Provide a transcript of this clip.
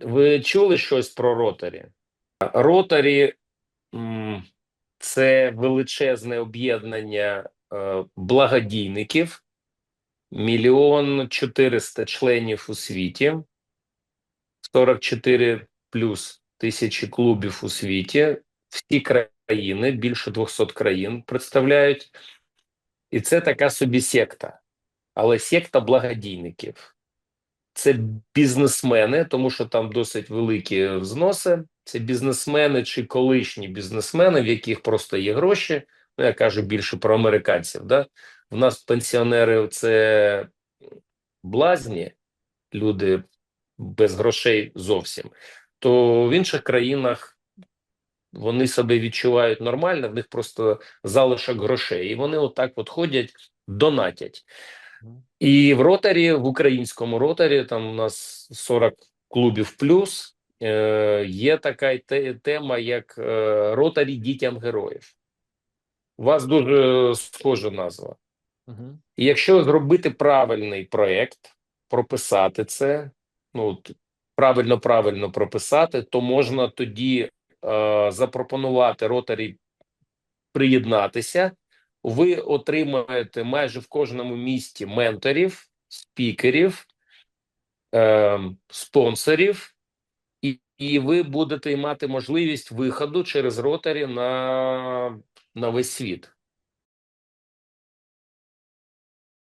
Ви чули щось про ротарі? Ротарі це величезне об'єднання е, благодійників, мільйон чотириста членів у світі, 44 плюс тисячі клубів у світі, всі країни, більше 200 країн представляють. І це така собі секта, але секта благодійників. Це бізнесмени, тому що там досить великі взноси. Це бізнесмени чи колишні бізнесмени, в яких просто є гроші. Ну, я кажу більше про американців. Да? В нас пенсіонери це блазні, люди без грошей зовсім. То в інших країнах вони себе відчувають нормально, в них просто залишок грошей. І вони отак от ходять, донатять. І в ротарі, в українському ротарі, там у нас 40 клубів плюс. Е, є така тема, як е, ротарі дітям героїв. У вас дуже схожа назва. Угу. І якщо зробити правильний проєкт, прописати це, ну правильно правильно прописати, то можна тоді е, запропонувати ротарі приєднатися. Ви отримаєте майже в кожному місті менторів, спікерів, е, спонсорів, і, і ви будете мати можливість виходу через ротарі на, на весь світ.